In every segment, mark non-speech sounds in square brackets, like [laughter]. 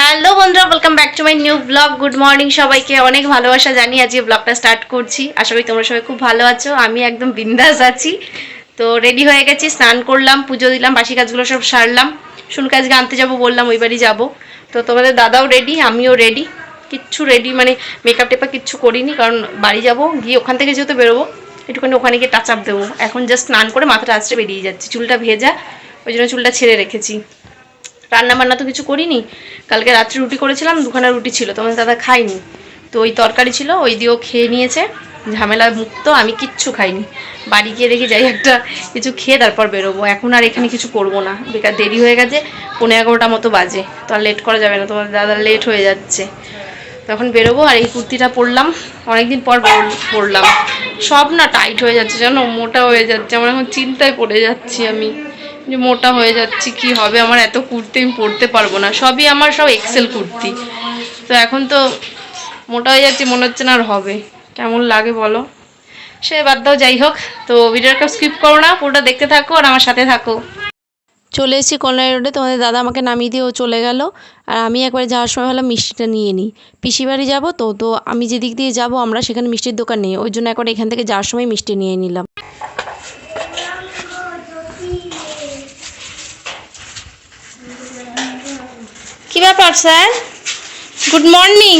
Hello বন্ধুরা welcome back to my new blog good morning সবাইকে। অনেক ভালোবাসা জানি আজকে ব্লগটা স্টার্ট করছি। আশা করি তোমরা সবাই খুব ভালো আছো। আমি একদম বিন্দাস আছি। তো রেডি হয়ে গেছি, স্নান করলাম, পুজো দিলাম, বাসি কাজগুলো সব সারলাম। শুনকে আজকে আনতে যাব বললাম, ওই বাড়ি যাব। তো তোমাদের দাদাও রেডি আমিও রেডি কিচ্ছু রেডি মানে মেকআপ টেপা কিচ্ছু করিনি, কারণ বাড়ি যাব, গিয়ে ওখান থেকে যেহেতু বেরোবো, একটুখানি ওখানে গিয়ে টাচ আপ দেবো। এখন জাস্ট স্নান করে মাথাটা আছড়ে বেরিয়ে যাচ্ছি। চুলটা ভেজা, ওই জন্য চুলটা ছেড়ে রেখেছি। রান্না বান্না তো কিছু করিনি। কালকে রাত্রে রুটি করেছিলাম, দুখানা রুটি ছিল তোমাদের দাদা খাইনি তো ওই তরকারি ছিল, ওই দিয়েও খেয়ে নিয়েছে, ঝামেলা মুক্ত, আমি কিচ্ছু খাইনি। বাড়ি গিয়ে দেখি যাই একটা কিছু খেয়ে তারপর বেরোবো। এখন আর এখানে কিছু করব না, বেকার দেরি হয়ে গেছে পনেরো এগারোটা মতো বাজে। তো আর লেট করা যাবে না, তোমার দাদা লেট হয়ে যাচ্ছে। তখন বেরোবো, আর এই কুর্তিটা পরলাম, অনেকদিন পর- পরলাম। সব না টাইট হয়ে যাচ্ছে, জানো, মোটা হয়ে যাচ্ছে, আমার এখন চিন্তায় পড়ে যাচ্ছি আমি। যে মোটা হয়ে যাচ্ছি, কি হবে? আমার এত কুর্তি আমি পরতে পারব না। সবই আমার সব এক্সেল কুর্তি। তো এখন তো মোটা হয়ে যাচ্ছি, মনে হচ্ছে না আর হবে। কেমন লাগে বলো? সে বাদ দাও, যাই হোক। তো ভিডিওটা স্কিপ করো না, পুরোটা দেখতে থাকো আর আমার সাথে থাকো। চলে এসেছি কল্যাণী রোডে তোমাদের দাদা আমাকে নামিয়ে দিয়ে ও চলে গেল। আর আমি একবার যাওয়ার সময় হলাম মিষ্টিটা নিয়ে নিই পিসি বাড়ি যাব তো তো আমি যেদিক দিয়ে যাব আমরা সেখানে মিষ্টির দোকান নেই। ওই জন্য একবার এখান থেকে যাওয়ার সময় মিষ্টি নিয়ে নিলাম কি ব্যাপার sir good morning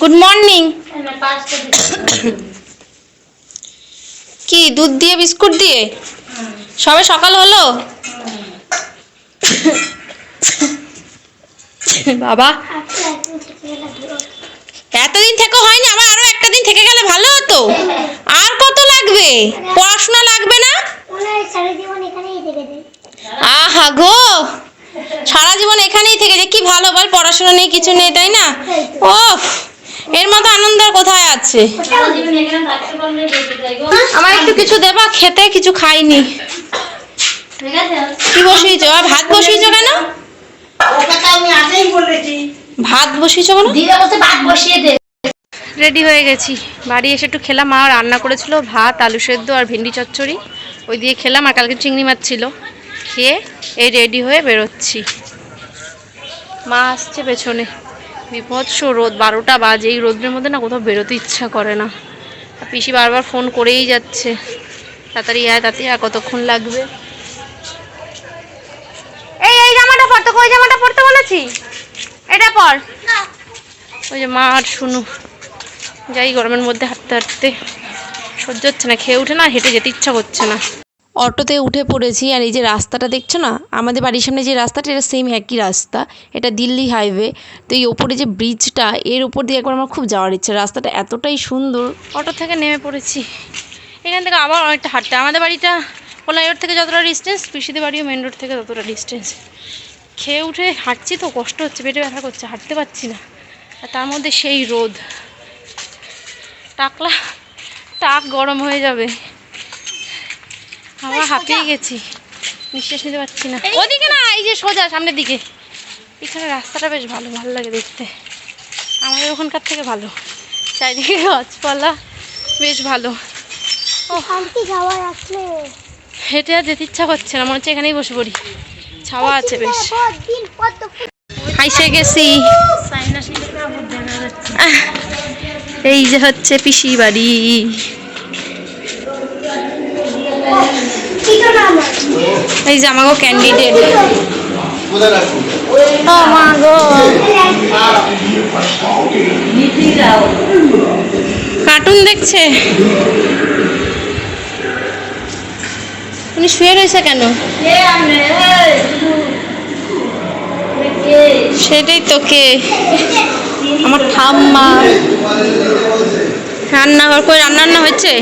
good morning কি দুধ দিয়ে বিস্কুট দিয়ে? সবে সকাল হলো? বাবা। এতদিন থেকে হয়নি আবার আরও একটা দিন থেকে গেলে ভালো হতো। আর কত লাগবে? পড়াশোনা লাগবে না? আহা গো! জীবন এখানেই থেকে যে কি ভালো বল, পড়াশোনা নেই, কিছু নেই, তাই না? ও এর মতো আনন্দ আর কোথায় আছে? আমার একটু কিছু দেবা, খেতে কিছু খাইনি। কি বসিয়েছো? ভাত বসিয়েছো কেন? ভাত বসিয়েছো কেন? রেডি হয়ে গেছি। বাড়ি এসে একটু খেলাম, মা রান্না করেছিল ভাত, আলু সেদ্ধ আর ভেন্ডি চচ্চড়ি। ওই দিয়ে খেলাম আর কালকে চিংড়ি মাছ ছিল। খেয়ে এই রেডি হয়ে বেরোচ্ছি। মা আসছে পেছনে। বিভৎস রোদ বারোটা বাজে। এই রোদের মধ্যে না কোথাও বেরোতে ইচ্ছা করে না। পিসি বারবার ফোন করেই যাচ্ছে। তাড়াতাড়ি আয় তাড়াতাড়ি আর কতক্ষণ লাগবে? এই এই জামাটা পর তোকে ওই জামাটা পরতে বলেছি। এটা পর। ওই যে মা আর শুনু। যাই গরমের মধ্যে হাঁটতে হাঁটতে। সহ্য হচ্ছে না খেয়ে উঠে না হেঁটে যেতে ইচ্ছা করছে না। অটোতে উঠে পড়েছি আর এই যে রাস্তাটা দেখছ না? আমাদের বাড়ির সামনে যে রাস্তাটা, এটা সেম একই রাস্তা। এটা দিল্লি হাইওয়ে তো এই ওপরে যে ব্রিজটা এর উপর দিয়ে একবার আমার খুব যাওয়ার ইচ্ছে। রাস্তাটা এতটাই সুন্দর। অটো থেকে নেমে পড়েছি। এখান থেকে আবার অনেকটা হাঁটতে। আমাদের বাড়িটা কল্যাণ রোড থেকে যতটা ডিস্টেন্স পিসিদের বাড়িও মেন রোড থেকে ততটা ডিস্টেন্স খেয়ে উঠে হাঁটছি তো, কষ্ট হচ্ছে, পেটে ব্যথা করছে, হাঁটতে পারছি না। আর তার মধ্যে সেই রোদ। টাকলা, টাক গরম হয়ে যাবে। আমরা হাঁপিয়ে গেছি। নিঃশ্বাস নিতে পারছি না। ওদিকে না এই যে সোজা সামনের দিকে। এখানে রাস্তাটা বেশ ভালো ভালো লাগে দেখতে। আমাদের ওখানকার থেকে ভালো। চারিদিকে [laughs] গাছপালা বেশ ভালো। ও হেঁটে আর যেতে ইচ্ছা করছে না মনে হচ্ছে এখানেই বসে পড়ি। ছাওয়া আছে বেশ। হাইসে গেছি। এই যে হচ্ছে পিসি বাড়ি। এই যে আমাগো ক্যান্ডিডেট কার্টুন দেখছে। উনি শুয়ে রয়েছে কেন? সেটাই তোকে আমার ঠাম্মা। রান্নাঘর করে রান্না হচ্ছে?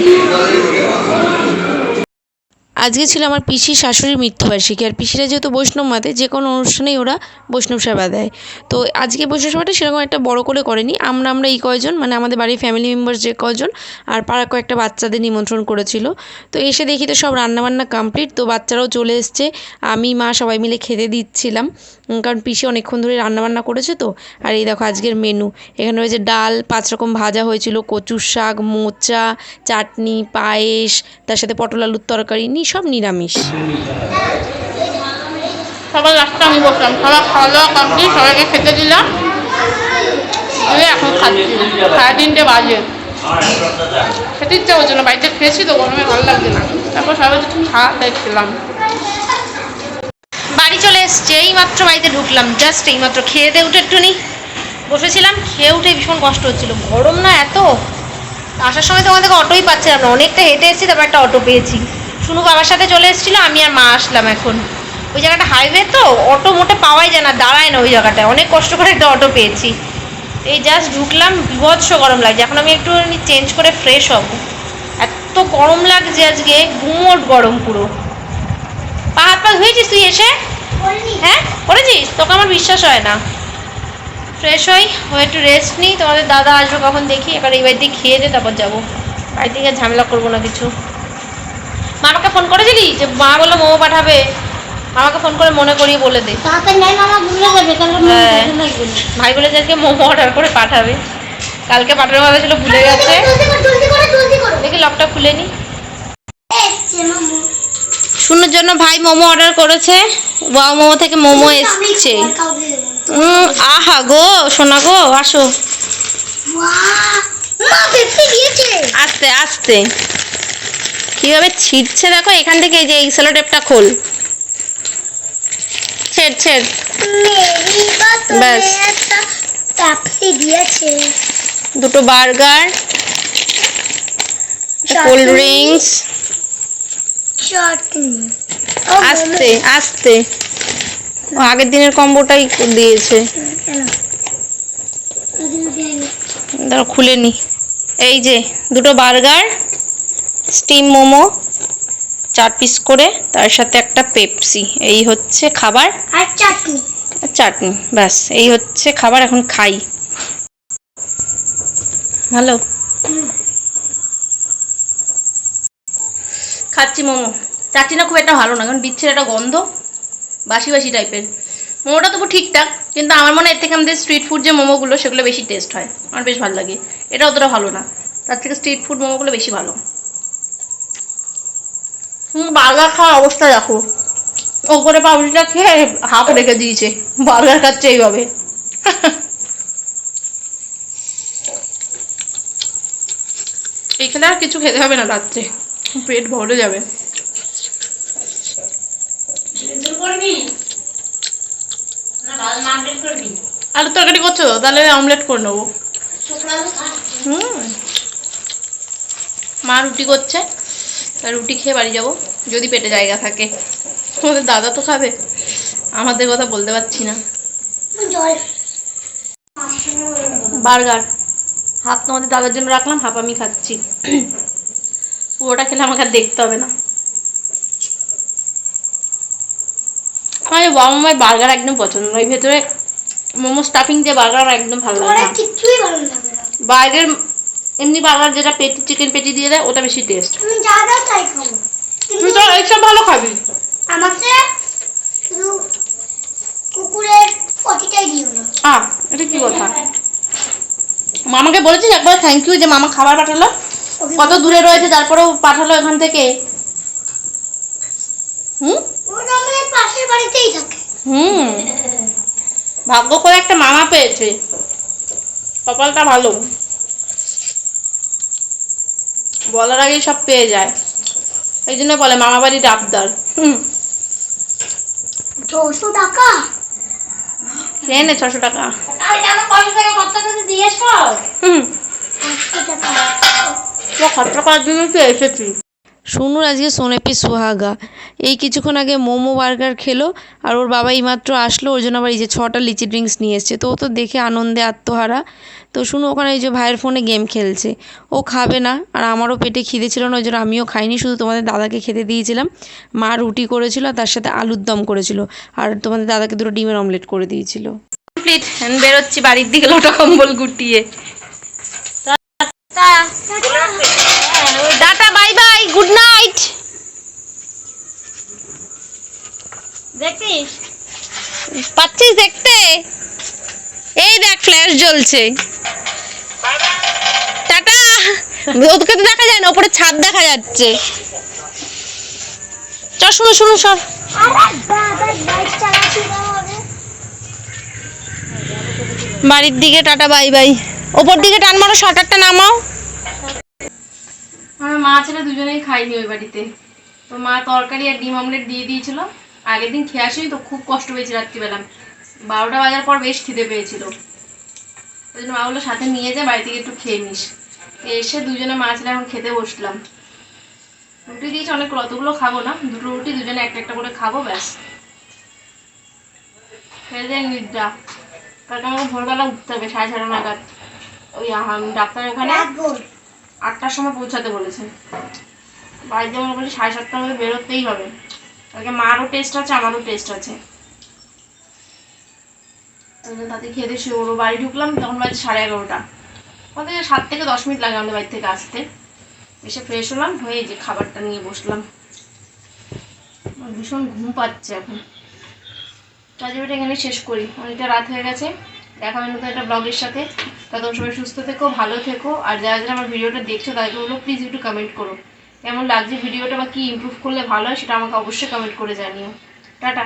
আজকে ছিল আমার পিসির শাশুড়ির মৃত্যুবার্ষিকী, আর পিসিরা যেহেতু বৈষ্ণব মাতে, যে কোনো অনুষ্ঠানেই ওরা বৈষ্ণব সেবা দেয়। তো আজকে বৈষ্ণব সেবাটা সেরকম একটা বড় করে করেনি। আমরা আমরা এই কয়জন মানে আমাদের বাড়ির ফ্যামিলি মেম্বার যে কজন আর পাড়া কয়েকটা বাচ্চাদের নিমন্ত্রণ করেছিল। তো এসে দেখি তো সব রান্নাবান্না কমপ্লিট তো বাচ্চারাও চলে এসছে। আমি, মা সবাই মিলে খেতে দিচ্ছিলাম। কারণ পিসি অনেকক্ষণ ধরে রান্নাবান্না করেছে তো। আর এই দেখো আজকের মেনু এখানে রয়েছে ডাল, পাঁচ রকম ভাজা হয়েছিল, কচুর শাক, মোচা, চাটনি, পায়েস, তার সাথে পটল আলুর তরকারি সব নিরামিষ। সবার লাস্টে আমি বসলাম। সবার খাওয়া দাওয়া কমপ্লিট সবাইকে খেতে দিলাম। দিয়ে এখন খাচ্ছি সাড়ে তিনটে বাজে। খেতে ইচ্ছা হচ্ছে না বাড়িতে খেয়েছি তো গরমে ভালো লাগছে না। তারপর সবাই একটু খা তাই খেলাম। বাড়ি চলে এসছে এই মাত্র বাড়িতে ঢুকলাম। জাস্ট এই মাত্র খেয়ে দিয়ে উঠে একটুনি বসেছিলাম খেয়ে উঠে ভীষণ কষ্ট হচ্ছিল। গরম না এত। আসার সময় তো আমাদেরকে অটোই পাচ্ছিলাম না। অনেকটা হেঁটে এসেছি তারপর একটা অটো পেয়েছি। শুনু বাবার সাথে চলে এসেছিল আমি আর মা আসলাম এখন। ওই জায়গাটা হাইওয়ে তো অটো মোটে পাওয়াই যায় না দাঁড়ায় না ওই জায়গাটায় অনেক কষ্ট করে একটা অটো পেয়েছি। এই জাস্ট ঢুকলাম বিভৎস গরম লাগছে। এখন আমি একটু চেঞ্জ করে ফ্রেশ হব। এত গরম লাগছে আজকে গুমোট গরম পুরো। পা হাত পা ধুয়েছিস তুই এসে? হ্যাঁ? করেছিস? তোকে আমার বিশ্বাস হয় না। ফ্রেশ হই ও একটু রেস্ট নিই। তোমাদের দাদা আসবে কখন দেখি এবার এই বাড়িতে খেয়ে দে তারপর যাব। বাড়ি থেকে ঝামেলা করব না কিছু। মা আমাকে ফোন করেছিলি? যে মা বলল মোমো পাঠাবে। আমাকে ফোন করে মনে করিয়ে বলে দে। হ্যাঁ। ভাই বলে যে আজকে মোমো অর্ডার করে পাঠাবে। কালকে পাঠানোর কথা ছিল ভুলে গেছে। দেখি লকটা খুলে নি। শুনুর জন্য ভাই মোমো অর্ডার করেছে। ওয়াও মোমো থেকে মোমো এসছে। আহা গো সোনা গো আসো। আস্তে আস্তে। কীভাবে ছিটছে দেখো এখান থেকে এই যে এই সেলো টেপটা খোল। ছেড় ছেড়। ব্যাস। দুটো বার্গার কোল্ড ড্রিঙ্কস আস্তে আস্তে। আগের দিনের কম্বোটাই দিয়েছে। খুলে নি। এই যে দুটো বার্গার স্টিম মোমো চার পিস করে তার সাথে একটা পেপসি এই হচ্ছে খাবার। আর চাটনি। চাটনি ব্যাস এই হচ্ছে খাবার এখন খাই। ভালো? খাচ্ছি মোমো। চাটনি না খুব একটা ভালো না কারণ বিচ্ছের একটা গন্ধ বাসি বাসি টাইপের মোমোটা তবু ঠিকঠাক কিন্তু আমার মনে হয় এর থেকে আমাদের স্ট্রিট ফুড যে মোমোগুলো সেগুলো বেশি টেস্ট হয়। আমার বেশ ভালো লাগে। এটা অতটা ভালো না। তার থেকে স্ট্রিট ফুড মোমোগুলো বেশি ভালো। বার্গার খাওয়ার অবস্থা দেখো। ওপরে পাউরুটিটা খেয়ে হাফ রেখে দিয়েছে। বার্গার খাচ্ছে এইভাবে। এখানে আর কিছু খেতে হবে না রাত্রে। পেট ভরে যাবে। আলু তরকারি করছ তো? তাহলে অমলেট করে নেব। হুম। মা রুটি করছে। রুটি খেয়ে বাড়ি যাব যদি পেটে জায়গা থাকে। তোমাদের দাদা তো খাবে আমাদের কথা বলতে পারছি না। বার্গার হাফ তোমাদের দাদার জন্য রাখলাম হাফ আমি খাচ্ছি। পুরোটা খেলে আমাকে আর দেখতে হবে না। আমার বাবা বার্গার একদম পছন্দ নয় ভেতরে মোমো স্টাফিং যে বার্গার একদম ভালো লাগে ভালো না। বাইরের এমনি বার্গার যেটা পেটি চিকেন পেটি দিয়ে দেয় ওটা বেশি টেস্ট তুমি যা দাও তাই খাব। তুই তো এইসব ভালো খাবি। আমাকে শুধু কুকুরের পটিটাই দিও না। আহ এটা কি কথা? মামাকে বলেছিস একবার থ্যাংক ইউ যে মামা খাবার পাঠালো? কত দূরে রয়েছে তারপরেও পাঠালো এখান থেকে। হুম? পাশের বাড়িতেই থাকে। হুম। ভাগ্য করে একটা মামা পেয়েছে। কপালটা ভালো। বলার আগেই সব পেয়ে যায়। এই জন্য বলে মামা বাড়ির আবদার। হুম। ছশো টাকা? খেয়ে নে ছশো টাকা। হুম। খরচা করার জন্য তো এসেছি শুনুন আজকে সোনেপি সোহাগা। এই কিছুক্ষণ আগে মোমো, বার্গার খেলো, আর ওর বাবা এইমাত্র আসলো, ওর জন্য আবার এই যে ছটা লিচি ড্রিঙ্কস নিয়ে এসছে। তো ও তো দেখে আনন্দে আত্মহারা। তো শুনো ওখানে এই যে ভাইয়ের ফোনে গেম খেলছে। ও খাবে না, আর আমারও পেটে খিদে ছিল না, ওই জন্য আমিও খাইনি, শুধু তোমাদের দাদাকে খেতে দিয়েছিলাম। মা রুটি করেছিল, আর তার সাথে আলুর দম করেছিল, আর তোমাদের দাদাকে দুটো ডিমের অমলেট করে দিয়েছিল। কমপ্লিট বেরোচ্ছি, বাড়ির দিকে লোটা কম্বল গুটিয়ে। তা বাই বাই, গুড নাইট। দেখিস পাচ্ছিস দেখতে? এই দেখ ফ্ল্যাশ জ্বলছে। টাটা। ওদেরকে তো দেখা যায় না, ওপরে ছাদ দেখা যাচ্ছে। চ শুনো শুনো সব। বাড়ির দিকে টাটা, বাই বাই। ওপর দিকে টান মারো, শাটারটা নামাও। আমার মা ছেলে দুজনেই খাইনি ওই বাড়িতে। তো মা তরকারি আর ডিম অমলেট দিয়ে দিয়েছিল। আগের দিন খেয়ে আসিনি তো খুব কষ্ট পেয়েছি রাত্রিবেলা। বারোটা বাজার পর বেশ খিদে পেয়েছিল। ওই জন্য মা বলল, সাথে নিয়ে যা, বাড়ি থেকে একটু খেয়ে নিস। এসে দুজনে মা ছেলে এখন খেতে বসলাম। রুটি দিয়েছে অনেক, অতগুলো খাব না। দুটো রুটি, দুজনে একটা একটা করে খাব, ব্যাস। খেয়ে দিয়ে নিদ্রা। কালকে আমাকে ভোরবেলা উঠতে হবে, সাড়ে ছটা নাগাদ। ওই ডাক্তার ভোর আটটার সময় পৌঁছাতে বলেছে বাড়িতে আমার বলে সাড়ে সাতটার মধ্যে বেরোতেই হবে। কালকে মারও টেস্ট আছে আমারও টেস্ট আছে। তাতে খেয়ে দিয়ে শুয়ে পড়ব। বাড়ি ঢুকলাম তখন বাজে সাড়ে এগারোটা। আমাদের সাত থেকে দশ মিনিট লাগে আমাদের বাড়ি থেকে আসতে। এসে ফ্রেশ হলাম হয়ে যে খাবারটা নিয়ে বসলাম। ভীষণ ঘুম পাচ্ছে এখন। কাজ এখানে শেষ করি। অনেকটা রাত হয়ে গেছে। দেখা হবে নতুন একটা ব্লগের সাথে। তখন সবাই সুস্থ থেকো, ভালো থেকো, আর যারা যারা আমার ভিডিওটা দেখছ তাদেরকে বলো প্লিজ একটু কমেন্ট করো। কেমন লাগছে ভিডিওটা বা কী ইম্প্রুভ করলে ভালো হয় সেটা আমাকে অবশ্যই কমেন্ট করে জানিও। টাটা।